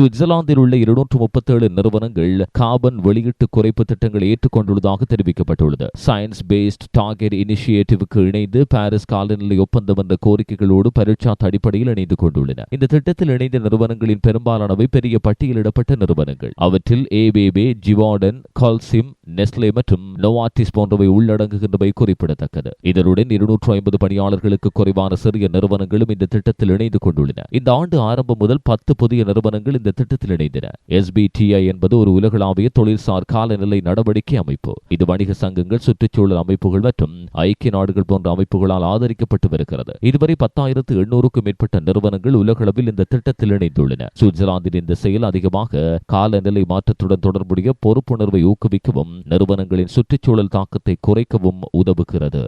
சுவிட்சர்லாந்தில் உள்ள இருநூற்று முப்பத்தேழு நிறுவனங்கள் கார்பன் வெளியீட்டு குறைப்பு திட்டங்களை ஏற்றுக்கொண்டுள்ளதாக தெரிவிக்கப்பட்டுள்ளது. சயின்ஸ் பேஸ்ட் டார்கெட் இனிஷியேட்டிவுக்கு இணைந்து பாரிஸ் காலநிலை ஒப்பந்தம் என்ற கோரிக்கைகளோடு பரீட்சாத் அடிப்படையில் இணைந்து கொண்டுள்ளன. இந்த திட்டத்தில் இணைந்த நிறுவனங்களின் பெரும்பாலானவை பெரிய பட்டியலிடப்பட்ட நிறுவனங்கள். அவற்றில் ஏபேபே ஜிவார்டன் கால்சிம் நெஸ்லே மற்றும் நோவாட்டிஸ் போன்றவை உள்ளடங்குகின்றவை குறிப்பிடத்தக்கது. இதனுடன் இருநூற்று ஐம்பது பணியாளர்களுக்கு குறைவான சிறிய நிறுவனங்களும் இந்த திட்டத்தில் இணைந்து கொண்டுள்ளன. இந்த ஆண்டு ஆரம்பம் முதல் பத்து புதிய நிறுவனங்கள் இந்த திட்டத்தில் இணைந்தன. எஸ்பிடிஐ என்பது ஒரு உலகளாவிய தொழில்சார் காலநிலை நடவடிக்கை அமைப்பு. இது வணிக சங்கங்கள் சுற்றுச்சூழல் அமைப்புகள் மற்றும் ஐக்கிய நாடுகள் போன்ற அமைப்புகளால் ஆதரிக்கப்பட்டு வருகிறது. இதுவரை பத்தாயிரத்து எண்ணூறுக்கும் மேற்பட்ட நிறுவனங்கள் உலகளவில் இந்த திட்டத்தில் இணைந்துள்ளன. சுவிட்சர்லாந்தின் இந்த செயல் அதிகமாக காலநிலை மாற்றத்துடன் தொடர்புடைய பொறுப்புணர்வை ஊக்குவிக்கவும் நிறுவனங்களின் சுற்றுச்சூழல் தாக்கத்தை குறைக்கவும் உதவுகிறது.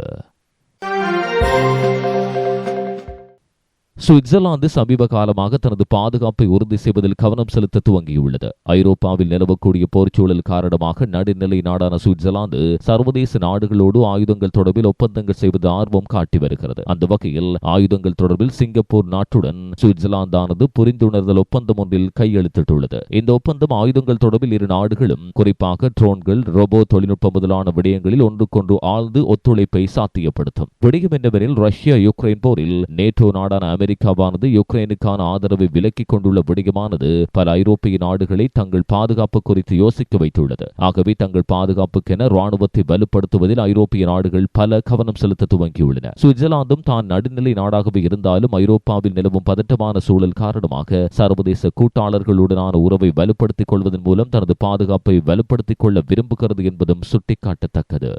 சுவிட்சர்லாந்து சமீப காலமாக தனது பாதுகாப்பை உறுதி செய்வதில் கவனம் செலுத்த துவங்கியுள்ளது. ஐரோப்பாவில் நிலவக்கூடிய போர்ச்சூழல் காரணமாக நடுநிலை நாடான சுவிட்சர்லாந்து சர்வதேச நாடுகளோடு ஆயுதங்கள் தொடர்பில் ஒப்பந்தங்கள் செய்வது ஆர்வம் காட்டி வருகிறது. அந்த வகையில் ஆயுதங்கள் தொடர்பில் சிங்கப்பூர் நாட்டுடன் சுவிட்சர்லாந்தானது புரிந்துணர்தல் ஒப்பந்தம் ஒன்றில் கையெழுத்திட்டுள்ளது. இந்த ஒப்பந்தம் ஆயுதங்கள் தொடர்பில் இரு நாடுகளும் குறிப்பாக ட்ரோன்கள் ரோபோ தொழில்நுட்பம் முதலான விடயங்களில் ஒன்றுக்கொன்று ஆழ்ந்து ஒத்துழைப்பை சாத்தியப்படுத்தும். விடயம் என்னவெனில் ரஷ்யா யுக்ரைன் போரில் நேட்டோ நாடான அமெரிக்காவானது யுக்ரைனுக்கான ஆதரவை விலக்கிக் கொண்டுள்ள விடயமானது பல ஐரோப்பிய நாடுகளை தங்கள் பாதுகாப்பு குறித்து யோசிக்க வைத்துள்ளது. ஆகவே தங்கள் பாதுகாப்புக்கென ராணுவத்தை வலுப்படுத்துவதில் ஐரோப்பிய நாடுகள் பல கவனம் செலுத்த துவங்கியுள்ளன. சுவிட்சர்லாந்தும் தான் நடுநிலை நாடாகவே இருந்தாலும் ஐரோப்பாவில் நிலவும் பதட்டமான சூழல் காரணமாக சர்வதேச கூட்டாளர்களுடனான உறவை வலுப்படுத்திக் கொள்வதன் மூலம் தனது பாதுகாப்பை வலுப்படுத்திக் கொள்ள விரும்புகிறது என்பதும் சுட்டிக்காட்டத்தக்கது.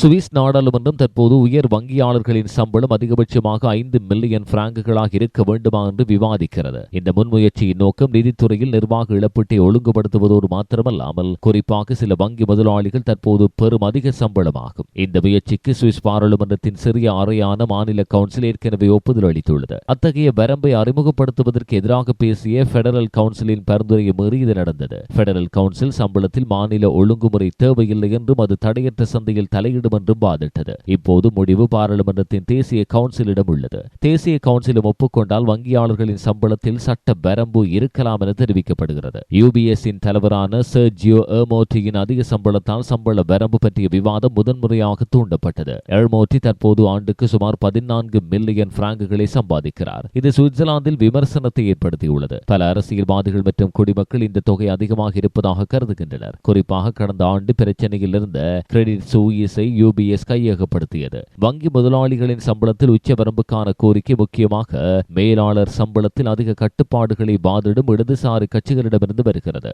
சுவிஸ் நாடாளுமன்றம் தற்போது உயர் வங்கியாளர்களின் சம்பளம் அதிகபட்சமாக ஐந்து மில்லியன் பிராங்குகளாக இருக்க வேண்டுமா என்று விவாதிக்கிறது. இந்த முன்முயற்சியின் நோக்கம் நிதித்துறையில் நிர்வாக இழப்பீட்டை ஒழுங்குபடுத்துவதோடு மாத்திரமல்லாமல் குறிப்பாக சில வங்கி முதலாளிகள் தற்போது பெரும் அதிக சம்பளமாகும். இந்த முயற்சிக்கு சுவிஸ் பாராளுமன்றத்தின் சிறிய அறையான மாநில கவுன்சில் ஏற்கனவே ஒப்புதல் அளித்துள்ளது. அத்தகைய வரம்பை அறிமுகப்படுத்துவதற்கு எதிராக பேசிய பெடரல் கவுன்சிலின் பரிந்துரையை மீறி இது நடந்தது. பெடரல் கவுன்சில் சம்பளத்தில் மாநில ஒழுங்குமுறை தேவையில்லை என்றும் அது தடையற்ற சந்தையில் தலையிட வேண்டும் என்றும் வாதிட்டது இப்போது முடிவு பாராளுமன்றத்தின் தேசிய கவுன்சிலிடம் உள்ளது. தேசிய கவுன்சிலும் ஒப்புக்கொண்டால் வங்கியாளர்களின் சம்பளத்தில் சட்ட வரம்பு இருக்கலாம் என தெரிவிக்கப்படுகிறது. யூபிஎஸ்இன் தலைவரான சர்ஜியோ எர்மோட்டியின் அதிக சம்பளத்தால் சம்பள வரம்பு பற்றிய விவாதம் முதன்முறையாக தூண்டப்பட்டது. எர்மோட்டி தற்போது ஆண்டுக்கு சுமார் பதினான்கு மில்லியன் பிராங்குகளை சம்பாதிக்கிறார். இது சுவிட்சர்லாந்தில் விமர்சனத்தை ஏற்படுத்தியுள்ளது. பல அரசியல்வாதிகள் மற்றும் குடிமக்கள் இந்த தொகை அதிகமாக இருப்பதாக கருதுகின்றனர். குறிப்பாக கடந்த ஆண்டு பிரச்சனையில் இருந்த கிரெடிட் சூயிஸை யூபிஎஸ் கையகப்படுத்தியது. வங்கி முதலாளிகளின் சம்பளத்தில் உச்சவரம்புக்கான கோரிக்கை முக்கியமாக மேலாளர் சம்பளத்தில் அதிக கட்டுப்பாடுகளை வாதிடும் இடதுசாரி கட்சிகளிடமிருந்து வருகிறது.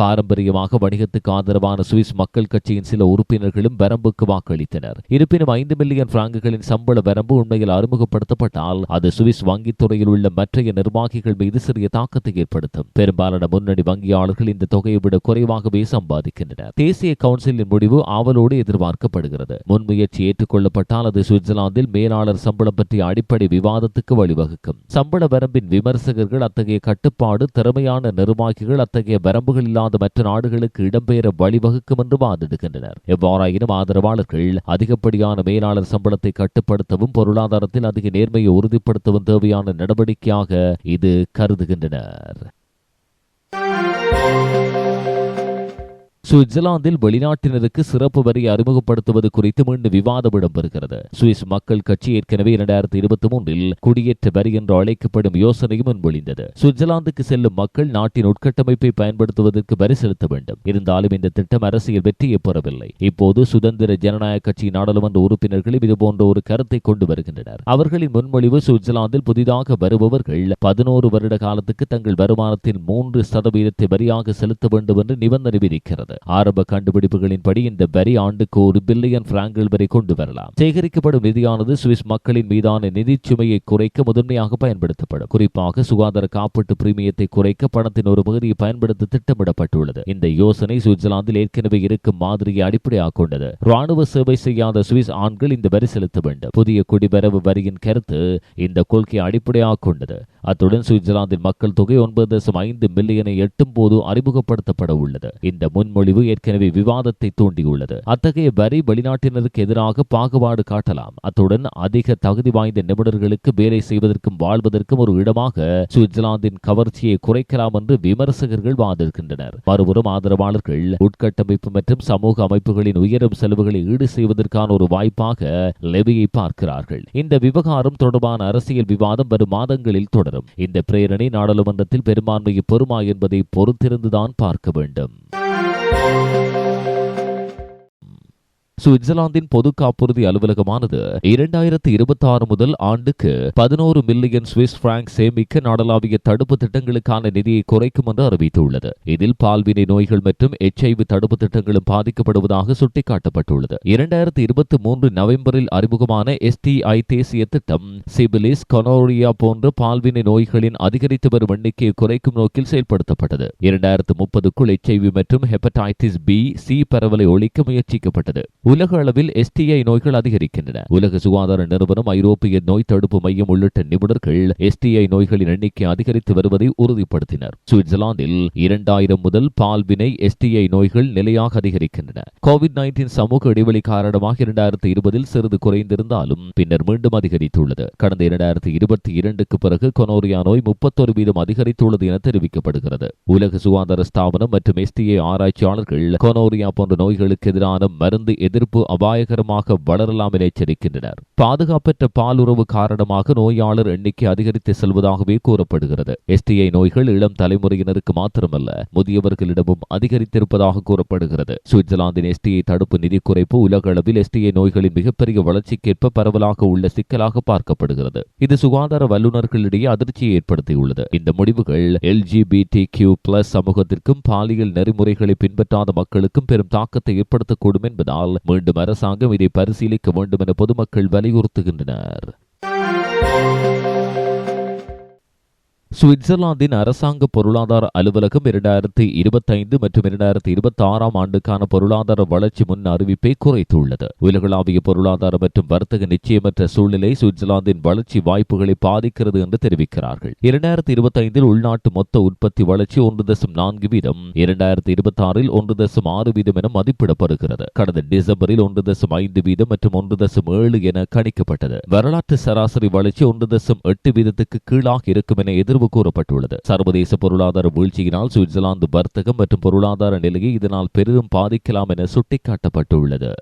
பாரம்பரியமாக வணிகத்துக்கு ஆதரவான சுவிஸ் மக்கள் கட்சியின் சில உறுப்பினர்களும் வரம்புக்கு வாக்களித்தனர். இருப்பினும் ஐந்து மில்லியன் பிராங்குகளின் சம்பள வரம்பு உண்மையில் அறிமுகப்படுத்தப்பட்டால் அது சுவிஸ் வங்கித்துறையில் உள்ள மற்றைய நிர்வாகிகள் மீது சிறிய தாக்கத்தை ஏற்படுத்தும். பெரும்பாலான முன்னணி வங்கியாளர்கள் இந்த தொகையை விட குறைவாகவே சம்பாதிக்கின்றனர். தேசிய கவுன்சிலின் முடிவு ஆவலோடு எதிர்பார்க்கப்படுகிறது. முன்முயற்சி ஏற்றுக்கொள்ளப்பட்டால் அது சுவிட்சர்லாந்தில் மேலாளர் சம்பளம் பற்றிய அடிப்படை விவாதத்துக்கு வழிவகுக்கும். சம்பள வரம்பின் விமர்சகர்கள் அத்தகைய கட்டுப்பாடு திறமையான நிர்வாகிகள் அத்தகைய வரம்புகள் இல்லாத மற்ற நாடுகளுக்கு இடம்பெயர வழிவகுக்கும் என்று வாதிடுகின்றனர். எவ்வாறாயினும் ஆதரவாளர்கள் அதிகப்படியான மேலாளர் சம்பளத்தை கட்டுப்படுத்தவும் பொருளாதாரத்தில் அதிக நேர்மையை உறுதிப்படுத்தவும் தேவையான நடவடிக்கையாக இது கருதுகின்றனர். சுவிட்சர்லாந்தில் வெளிநாட்டினருக்கு சிறப்பு வரி அறிமுகப்படுத்துவது குறித்து மீண்டும் விவாதம் இடம்பெறுகிறது. சுவிஸ் மக்கள் கட்சி ஏற்கனவே இரண்டாயிரத்தி இருபத்தி மூன்றில் குடியேற்ற வரி என்று அழைக்கப்படும் யோசனையும் முன்மொழிந்தது. சுவிட்சர்லாந்துக்கு செல்லும் மக்கள் நாட்டின் உட்கட்டமைப்பை பயன்படுத்துவதற்கு வரி செலுத்த வேண்டும். இருந்தாலும் இந்த திட்டம் அரசியல் வெற்றியை பெறவில்லை. இப்போது சுதந்திர ஜனநாயக கட்சி நாடாளுமன்ற உறுப்பினர்களும் இதுபோன்ற ஒரு கருத்தை கொண்டு வருகின்றனர். அவர்களின் முன்மொழிவு சுவிட்சர்லாந்தில் புதிதாக வருபவர்கள் பதினோரு வருட காலத்துக்கு தங்கள் வருமானத்தின் மூன்று சதவீதத்தை வரியாக செலுத்த வேண்டும் என்று நிபந்தனை விதிக்கிறது. ஆரம்ப கண்டுபிடிப்புகளின்படி இந்த வரி ஆண்டுக்கு ஒரு பில்லியன் பிராங்குகள் வரை கொண்டு வரலாம். சேகரிக்கப்படும் நிதியானது சுவிஸ் மக்களின் மீதான நிதி சுமையை குறைக்க முதன்மையாக பயன்படுத்தப்படும். குறிப்பாக சுகாதார காப்பீட்டு பிரீமியத்தை குறைக்க பணத்தின் ஒரு பகுதியை பயன்படுத்த திட்டமிடப்பட்டுள்ளது. இந்த யோசனை சுவிட்சர்லாந்தில் ஏற்கனவே இருக்கும் மாதிரியை அடிப்படையாக கொண்டது. ராணுவ சேவை செய்யாத சுவிஸ் ஆண்கள் இந்த வரி செலுத்த வேண்டும். புதிய குடிவரவு வரியின் கருத்து இந்த கொள்கையை அடிப்படையாக கொண்டது. அத்துடன் சுவிட்சர்லாந்தின் மக்கள் தொகை ஒன்பது தசம் ஐந்து மில்லியனை எட்டும் போது அறிமுகப்படுத்தப்பட உள்ளது. இந்த முன்மொழி முன்மொழிவு ஏற்கனவே விவாதத்தை தூண்டியுள்ளது. அத்தகைய வரி வெளிநாட்டினருக்கு எதிராக பாகுபாடு காட்டலாம். அத்துடன் அதிக தகுதி வாய்ந்த நிபுணர்களுக்கு வேலை செய்வதற்கும் வாழ்வதற்கும் ஒரு இடமாக சுவிட்சர்லாந்தின் கவர்ச்சியை குறைக்கலாம் என்று விமர்சகர்கள் வாதிருக்கின்றனர். மறுபுறம் ஆதரவாளர்கள் உட்கட்டமைப்பு மற்றும் சமூக அமைப்புகளின் உயரும் செலவுகளை ஈடு செய்வதற்கான ஒரு வாய்ப்பாக லெவியை பார்க்கிறார்கள். இந்த விவகாரம் தொடர்பான அரசியல் விவாதம் வரும் மாதங்களில் தொடரும். இந்த பிரேரணை நாடாளுமன்றத்தில் பெரும்பான்மையை பெறுமா என்பதை பொறுத்திருந்துதான் பார்க்க வேண்டும். Música சுவிட்சர்லாந்தின் பொது காப்புறுதி அலுவலகமானது இரண்டாயிரத்தி இருபத்தி ஆறு முதல் ஆண்டுக்கு பதினோரு மில்லியன் சுவிஸ் பிராங்க் சேமிக்க நாடளாவிய தடுப்பு திட்டங்களுக்கான நிதியை குறைக்கும் என்று அறிவித்துள்ளது. இதில் பால்வினை நோய்கள் மற்றும் எச்ஐவி தடுப்பு திட்டங்களும் பாதிக்கப்படுவதாக சுட்டிக்காட்டப்பட்டுள்ளது. இரண்டாயிரத்தி இருபத்தி மூன்று நவம்பரில் அறிமுகமான எஸ்டிஐ தேசிய திட்டம் சிபிலிஸ் கொனோரியா போன்ற பால்வினை நோய்களின் அதிகரித்து வரும் எண்ணிக்கையை குறைக்கும் நோக்கில் செயல்படுத்தப்பட்டது. இரண்டாயிரத்து முப்பதுக்குள் எச்ஐவி மற்றும் ஹெப்படைட்டிஸ் பி சி பரவலை ஒழிக்க முயற்சிக்கப்பட்டது. உலக அளவில் எஸ்டிஐ நோய்கள் அதிகரிக்கின்றன. உலக சுகாதார நிறுவனம் ஐரோப்பிய நோய் தடுப்பு மையம் உள்ளிட்ட நிபுணர்கள் எஸ்டிஐ நோய்களின் எண்ணிக்கை அதிகரித்து வருவதை உறுதிப்படுத்தினர். சுவிட்சர்லாந்தில் இரண்டாயிரம் முதல் பால்வினை எஸ்டிஐ நோய்கள் நிலையாக அதிகரிக்கின்றன. கோவிட் நைன்டீன் சமூக இடைவெளி காரணமாக இரண்டாயிரத்தி இருபதில் சிறிது குறைந்திருந்தாலும் பின்னர் மீண்டும் அதிகரித்துள்ளது. கடந்த இரண்டாயிரத்தி இருபத்தி இரண்டுக்கு பிறகு கொனோரியா நோய் முப்பத்தொரு வீதம் அதிகரித்துள்ளது என தெரிவிக்கப்படுகிறது. உலக சுகாதார ஸ்தாபனம் மற்றும் எஸ்டிஐ ஆராய்ச்சியாளர்கள் கொனோரியா போன்ற நோய்களுக்கு எதிரான மருந்து எதிர்ப்பு அபாயகரமாக வளரலாம் என எச்சரிக்கின்றனர். பாதுகாப்பற்ற பாலுறவு காரணமாக நோயாளர் எண்ணிக்கை அதிகரித்து செல்வதாகவே கூறப்படுகிறது. எஸ்டிஐ நோய்கள் இளம் தலைமுறையினருக்கு மாத்திரமல்ல முதியவர்களிடமும் அதிகரித்திருப்பதாக கூறப்படுகிறது. சுவிட்சர்லாந்தின் எஸ்டிஐ தடுப்பு நிதி குறைப்பு உலக அளவில் எஸ்டிஐ நோய்களின் மிகப்பெரிய வளர்ச்சிக்கேற்ப பரவலாக உள்ள சிக்கலாக பார்க்கப்படுகிறது. இது சுகாதார வல்லுநர்களிடையே அதிர்ச்சியை ஏற்படுத்தியுள்ளது. இந்த முடிவுகள் எல்ஜிபிடி கியூ பிளஸ் சமூகத்திற்கும் பாலியல் நெறிமுறைகளை பின்பற்றாத மக்களுக்கும் பெரும் தாக்கத்தை ஏற்படுத்தக்கூடும் என்பதால் மீண்டும் அரசாங்கம் இதை பரிசீலிக்க வேண்டும் என பொதுமக்கள் வலியுறுத்துகின்றனர். சுவிட்சர்லாந்தின் அரசாங்க பொருளாதார அலுவலகம் இரண்டாயிரத்தி இருபத்தைந்து மற்றும் இரண்டாயிரத்தி இருபத்தி ஆறாம் ஆண்டுக்கான பொருளாதார வளர்ச்சி முன் அறிவிப்பை குறைத்துள்ளது. உலகளாவிய பொருளாதார மற்றும் வர்த்தக நிச்சயமற்ற சூழ்நிலை சுவிட்சர்லாந்தின் வளர்ச்சி வாய்ப்புகளை பாதிக்கிறது என்று தெரிவிக்கிறார்கள். இரண்டாயிரத்தி இருபத்தைந்தில் உள்நாட்டு மொத்த உற்பத்தி வளர்ச்சி ஒன்று தசம் நான்கு வீதம் இரண்டாயிரத்தி இருபத்தி ஆறில் ஒன்று தசம் ஆறு வீதம் என மதிப்பிடப்படுகிறது. கடந்த டிசம்பரில் ஒன்று தசம் ஐந்து வீதம் மற்றும் ஒன்று தசம் ஏழு என கணிக்கப்பட்டது. வரலாற்று சராசரி வளர்ச்சி ஒன்று தசம் எட்டு வீதத்துக்கு கீழாக இருக்கும் என எதிர்வு கூறப்பட்டுள்ளது. சர்வதேச பொருளாதார வீழ்ச்சியினால் சுவிட்சர்லாந்து வர்த்தகம் மற்றும் பொருளாதார நிலையை இதனால் பெரிதும் பாதிக்கலாம் என சுட்டிக்காட்டப்பட்டுள்ளது.